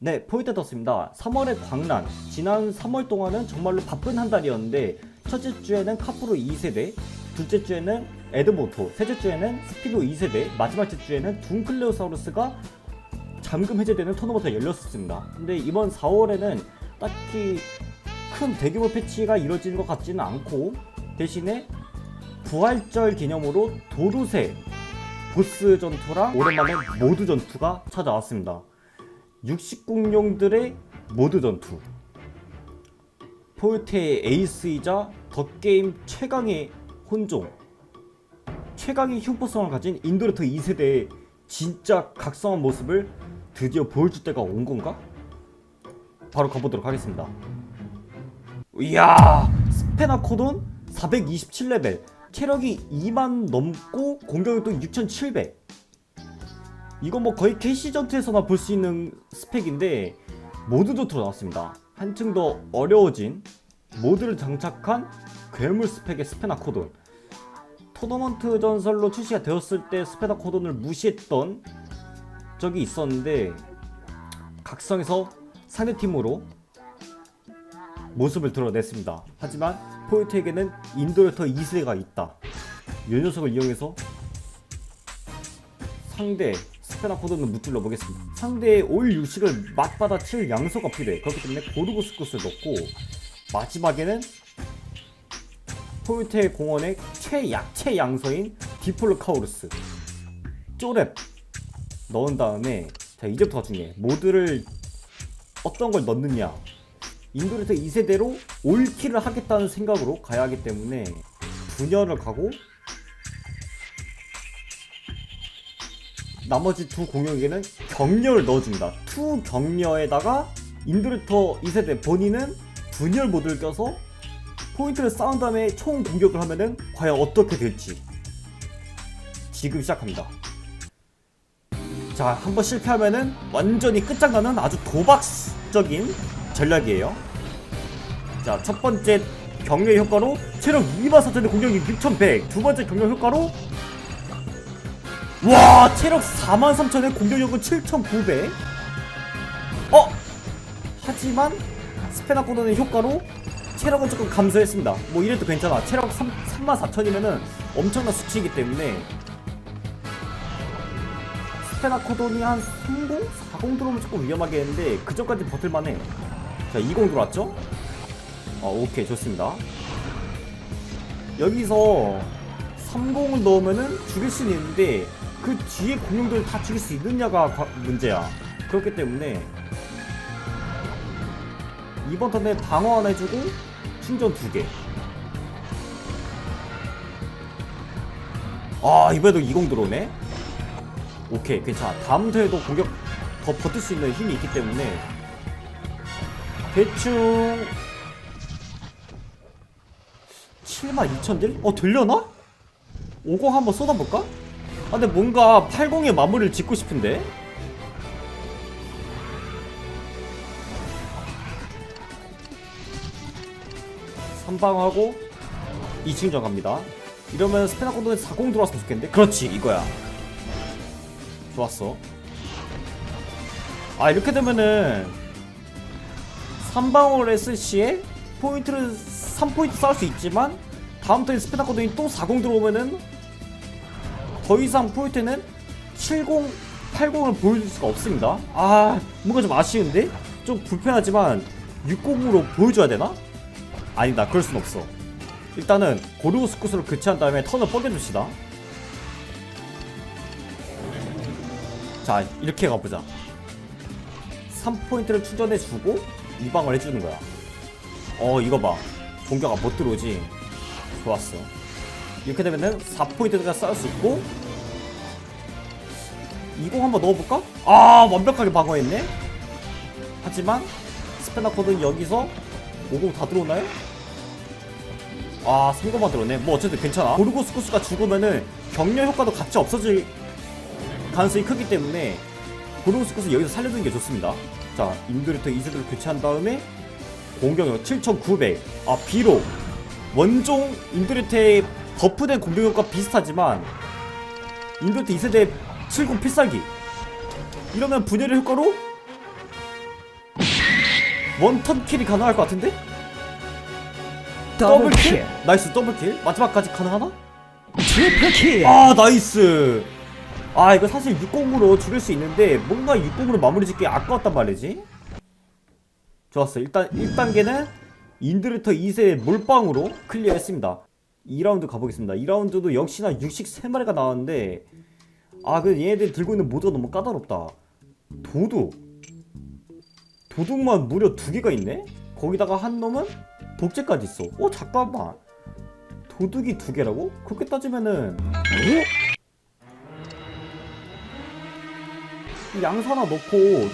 네, 포인트 떴습니다. 3월의 광란. 지난 3월 동안은 정말로 바쁜 한 달이었는데, 첫째 주에는 카프로 2세대, 둘째 주에는 에드모토, 셋째 주에는 스피도 2세대, 마지막 주에는 둥클레오사우루스가 잠금 해제되는 토너먼트가 열렸었습니다. 근데 이번 4월에는 딱히 큰 대규모 패치가 이뤄지는 것 같지는 않고, 대신에 부활절 기념으로 도루세 보스 전투랑 오랜만에 모드 전투가 찾아왔습니다. 육식공룡들의 모드 전투. 포유테의 에이스이자 덧게임 최강의 혼종. 최강의 흉포성을 가진 인도레터 2세대의 진짜 각성한 모습을 드디어 보여줄 때가 온 건가? 바로 가보도록 하겠습니다. 이야 스페나코돈 427레벨. 체력이 2만 넘고 공격이 또6700 이거 뭐 거의 캐시 전투에서나 볼 수 있는 스펙인데 모드 전투로 나왔습니다. 한층 더 어려워진 모드를 장착한 괴물 스펙의 스페나코돈. 토너먼트 전설로 출시가 되었을 때 스페나코돈을 무시했던 적이 있었는데 각성에서 상대팀으로 모습을 드러냈습니다. 하지만 포유트에게는 인도레터 2세가 있다. 이 녀석을 이용해서 상대 스페나코드는 무찔러 보겠습니다. 상대의 올 유식을 맞받아 칠 양소가 필요해. 그렇기 때문에 고르고스쿠스를 넣고 마지막에는 포유테의 공원의 최약체 양서인 디폴로카우루스 쪼랩 넣은 다음에 자 이제부터가 중요해. 모드를 어떤 걸 넣느냐 인도에서 2세대로 올킬을 하겠다는 생각으로 가야 하기 때문에 분열을 가고 나머지 두 공룡에게는 격려를 넣어줍니다. 투 격려에다가 인도레터 2세대 본인은 분열 모드를 껴서 포인트를 쌓은 다음에 총 공격을 하면은 과연 어떻게 될지 지금 시작합니다. 자, 한번 실패하면은 완전히 끝장나는 아주 도박적인 전략이에요. 자, 첫 번째 격려 효과로 체력 2만 4천의 공격력 6100. 두 번째 격려 효과로 와 체력 43,000에 공격력은 7,900 어? 하지만 스페나코돈의 효과로 체력은 조금 감소했습니다 뭐 이래도 괜찮아 체력 3, 34,000이면은 엄청난 수치이기 때문에 스페나 코돈이 한 30? 40 들어오면 조금 위험하게 했는데 그 전까지 버틸만해 자20 들어왔죠? 어 오케이 좋습니다 여기서 30을 넣으면은 죽일 수는 있는데 그 뒤에 공룡들 다 죽일 수 있느냐가 과- 문제야. 그렇기 때문에 이번 턴에 방어 하나 해주고 충전 두 개. 아 이번에도 20 들어오네. 오케이 괜찮아. 다음 턴에도 공격 더 버틸 수 있는 힘이 있기 때문에 대충 7만 2천 딜? 어 되려나? 50 한번 쏟아볼까? 아 근데 뭔가 80의 마무리를 짓고 싶은데? 선방하고 2층전 갑니다. 이러면 스페나 콘도에 40 들어왔으면 좋겠는데? 그렇지 이거야. 좋았어. 아 이렇게 되면은 3방어를 했을 시에 포인트를 3포인트 쌓을 수 있지만 다음 턴에 스페나 콘도에 또40 들어오면은 더 이상 포인트는 70, 80을 보여줄 수가 없습니다. 아, 뭔가 좀 아쉬운데? 좀 불편하지만 60으로 보여줘야 되나? 아니다, 그럴 순 없어. 일단은 고르고 스쿠스로 교체한 다음에 턴을 뻐겨줍시다. 자, 이렇게 가보자. 3포인트를 충전해주고 2방을 해주는 거야. 어, 이거 봐. 공격아 못 들어오지. 좋았어. 이렇게 되면은 4포인트가 쌓을 수 있고 20 한번 넣어볼까? 아 완벽하게 방어했네. 하지만 스페나코드는 여기서 50다 들어오나요? 아 3거만 들어오네. 뭐 어쨌든 괜찮아. 고르고스쿠스가 죽으면은 격려 효과도 같이 없어질 가능성이 크기 때문에 고르고스쿠스 여기서 살려두는 게 좋습니다. 자 인도리터 2세대로 교체한 다음에 공격력 7900아 비록 원종 인도리테의 버프된 공격력과 비슷하지만 인도리테 2세대 70 필살기. 이러면 분열의 효과로 원턴 킬이 가능할 것 같은데? 더블 킬? 나이스 더블 킬. 마지막까지 가능하나? 트리플 킬. 아 나이스. 아 이거 사실 60으로 줄일 수 있는데 뭔가 60으로 마무리 짓기 아까웠단 말이지. 좋았어. 일단 1단계는 인드루터 2세 몰빵으로 클리어했습니다. 2라운드 가보겠습니다. 2라운드도 역시나 육식 3마리가 나왔는데 아그 얘네들 들고 있는 모드가 너무 까다롭다. 도둑. 도둑만 무려 두 개가 있네? 거기다가 한 놈은 복제까지 있어. 어 잠깐만. 도둑이 두 개라고? 그렇게 따지면은 이 양사 하나 넣고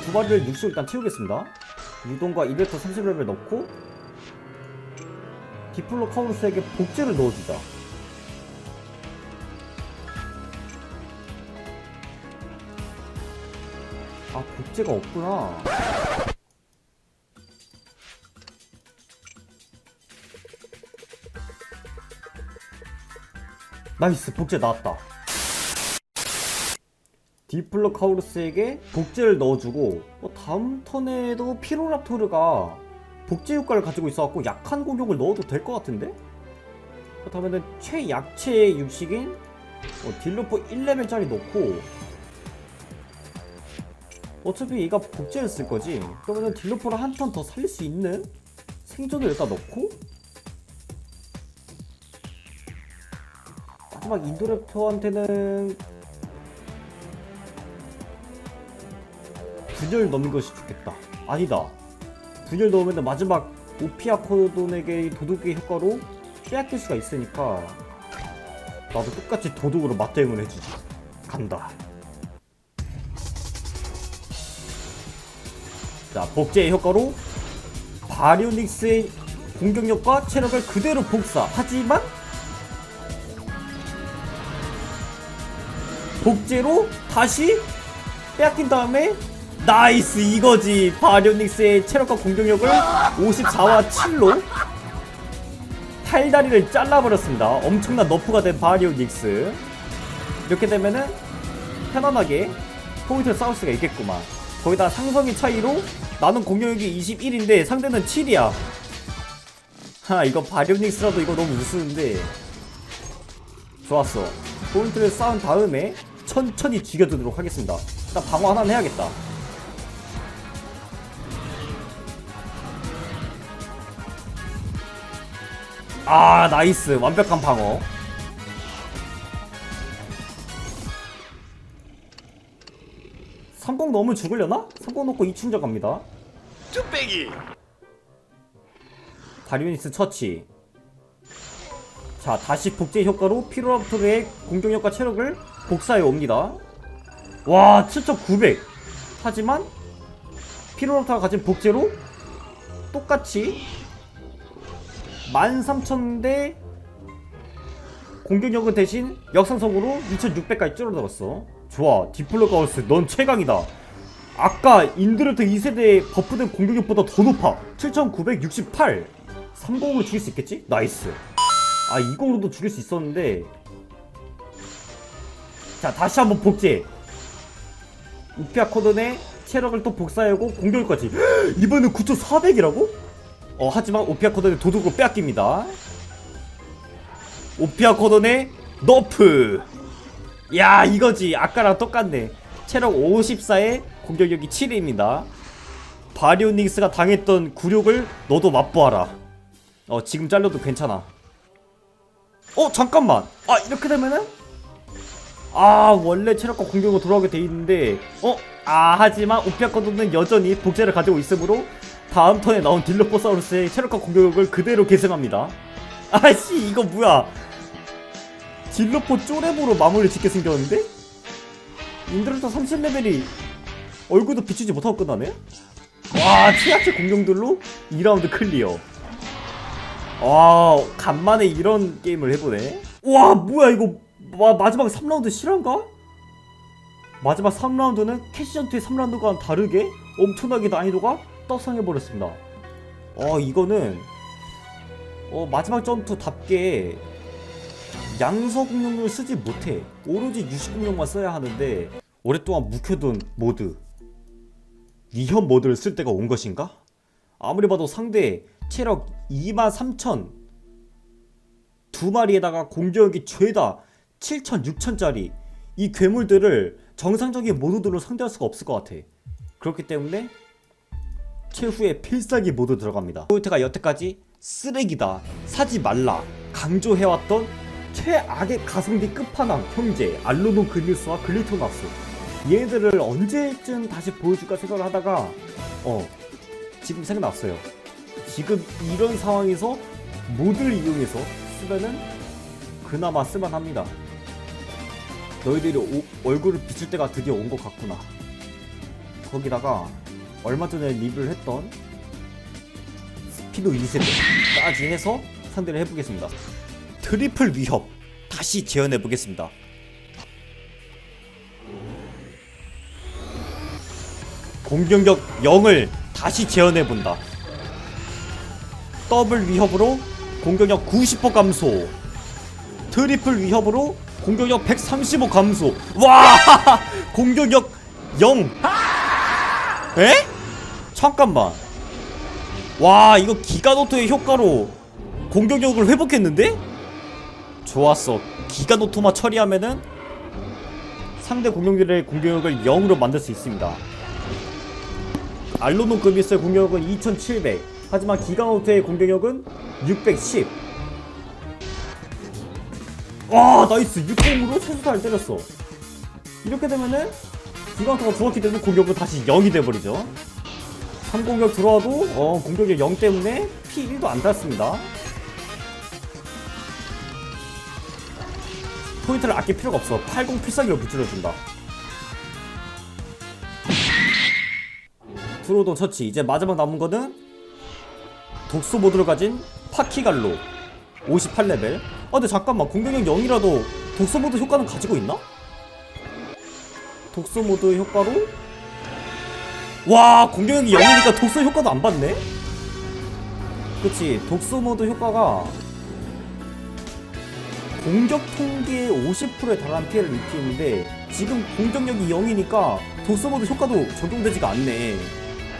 두 마리를 60 일단 채우겠습니다. 유동과 200터 30레벨 넣고 디플로 카우루스에게 복제를 넣어주자 아 복제가 없구나 나이스 복제 나왔다 디플로 카우루스에게 복제를 넣어주고 어, 다음 턴에도 피로랍토르가 복제 효과를 가지고 있어갖고 약한 공격을 넣어도 될 것 같은데? 그렇다면은 최약체의 육식인 어, 딜로포 1레벨짜리 넣고 어차피 얘가 복제를 쓸 거지 그러면은 딜로포를 한 턴 더 살릴 수 있는 생존을 일단 넣고 마지막 인도랩터한테는 분열 넣는 것이 좋겠다. 아니다. 분열 넣으면 마지막 오피아코돈에게 도둑의 효과로 빼앗길 수가 있으니까 나도 똑같이 도둑으로 맞대응을 해주지. 간다. 자, 복제의 효과로 바리오닉스의 공격력과 체력을 그대로 복사. 하지만 복제로 다시 빼앗긴 다음에 나이스 이거지. 바리오닉스의 체력과 공격력을 54와 7로 팔다리를 잘라버렸습니다. 엄청난 너프가 된 바리오닉스. 이렇게 되면은 편안하게 포인트를 싸울 수가 있겠구만 거기다 상성의 차이로 나는 공격력이 21인데 상대는 7이야. 하 이거 바리오닉스라도 이거 너무 우스운데. 좋았어. 포인트를 쌓은 다음에 천천히 죽여두도록 하겠습니다. 일단 방어 하나는 해야겠다. 아 나이스. 완벽한 방어 삼공 넣으면 죽으려나? 삼공 넣고 이충전 갑니다. 뚝배기! 바리오닉스 처치. 자 다시 복제 효과로 피로랍토르의 공격력과 체력을 복사해 옵니다. 와 7900 하지만 피로랍토르가 가진 복제로 똑같이 13000대 공격력은 대신 역상성으로 2600까지 줄어들었어 좋아 디플로 가우스 넌 최강이다. 아까 인드루트 2세대의 버프된 공격력보다 더 높아. 7968 30으로 죽일 수 있겠지? 나이스. 아 20으로도 죽일 수 있었는데. 자 다시 한번 복제. 우피아 코던의 체력을 또 복사하고 공격력까지. 이번엔 9400이라고? 어 하지만 오피아 코던의 도둑으로 빼앗깁니다. 오피아 코던의 너프 야 이거지. 아까랑 똑같네. 체력 54에 공격력이 7입니다. 바리오닉스가 당했던 굴욕을 너도 맛보아라. 어 지금 잘려도 괜찮아. 어 잠깐만. 아 이렇게 되면은? 아 원래 체력과 공격으로 돌아오게 돼 있는데 어? 아 하지만 오피아코드는 여전히 복제를 가지고 있으므로 다음 턴에 나온 딜로포사우루스의 체력과 공격을 그대로 계승합니다. 아씨 이거 뭐야 딜로포 쪼레보로 마무리 짓게 생겼는데? 인드루터 30레벨이 얼굴도 비추지 못하고 끝나네? 와 최약체 공룡들로 2라운드 클리어 와 간만에 이런 게임을 해보네 와 뭐야 이거 마, 마지막 3라운드 실화인가? 마지막 3라운드는 캐시전투의 3라운드와는 다르게 엄청나게 난이도가 떡상해버렸습니다 어 이거는 어, 마지막 전투답게 양서 공룡을 쓰지 못해. 오로지 유식 공룡만 써야 하는데 오랫동안 묵혀둔 모드. 위협 모드를 쓸 때가 온 것인가? 아무리 봐도 상대 체력 2만 3천. 두 마리에다가 공격력이 죄다 7천 6천짜리. 이 괴물들을 정상적인 모드들로 상대할 수가 없을 것 같아. 그렇기 때문에 최후의 필살기 모드 들어갑니다. 포인트가 여태까지 쓰레기다. 사지 말라. 강조해왔던 최악의 가성비 끝판왕 형제 알로노 그니스와 글리토나스 얘들을 언제쯤 다시 보여줄까 생각을 하다가 어 지금 생각났어요. 지금 이런 상황에서 모드를 이용해서 쓰면은 그나마 쓸만합니다. 너희들이 오- 얼굴을 비출 때가 드디어 온 것 같구나. 거기다가 얼마 전에 리뷰를 했던 스피드 2세대까지 해서 상대를 해보겠습니다 트리플 위협. 다시 재현해 보겠습니다. 공격력 0을 다시 재현해 본다. 더블 위협으로 공격력 90% 감소. 트리플 위협으로 공격력 135 감소. 와! 공격력 0 에? 잠깐만. 와 이거 기가노토의 효과로 공격력을 회복했는데? 좋았어. 기가노토만 처리하면은 상대 공격들의 공격력을 0으로 만들 수 있습니다. 알로노 그비스의 공격력은 2700 하지만 기가노트의 공격력은 610 와 나이스. 60으로 최소타를 때렸어. 이렇게 되면은 기가노트가 죽었기 때문에 공격은 다시 0이 돼버리죠. 3공격 들어와도 어, 공격력 0 때문에 피 1도 안 닿습니다 포인트를 아낄 필요가 없어. 80 필살기로 무찔러준다. 프로도 처치. 이제 마지막 남은 거는 독소 모드를 가진 파키갈로. 58레벨. 아 근데 잠깐만. 공격력 0이라도 독소 모드 효과는 가지고 있나? 독소 모드 효과로? 와 공격력이 0이니까 독소 효과도 안 받네? 그치. 독소 모드 효과가 공격 통계의 50%에 달하는 피해를 입히는데 지금 공격력이 0이니까 독소 모드 효과도 적용되지가 않네.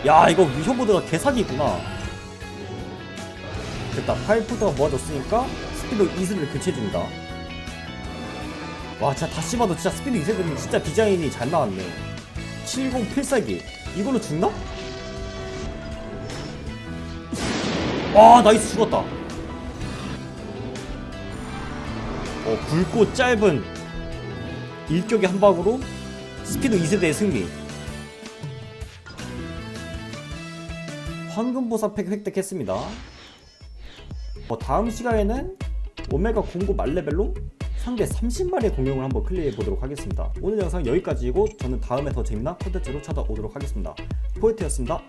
야 이거 위협 모드가 개사기구나. 됐다. 파이프터가 모아졌으니까 스피드 2세대를 교체해줍니다. 와 진짜 다시 봐도 진짜 스피드 2세대는 진짜 디자인이 잘 나왔네. 70 필살기. 이걸로 죽나? 와 나이스 죽었다 어 굵고 짧은 일격의 한 방으로 스피드 2세대의 승리. 황금보사 팩 획득했습니다. 어, 다음 시간에는 오메가 09 말레벨로 상대 30마리의 공룡을 한번 클리어해 보도록 하겠습니다. 오늘 영상 여기까지이고 저는 다음에 더 재미난 콘텐츠로 찾아오도록 하겠습니다. 포인트였습니다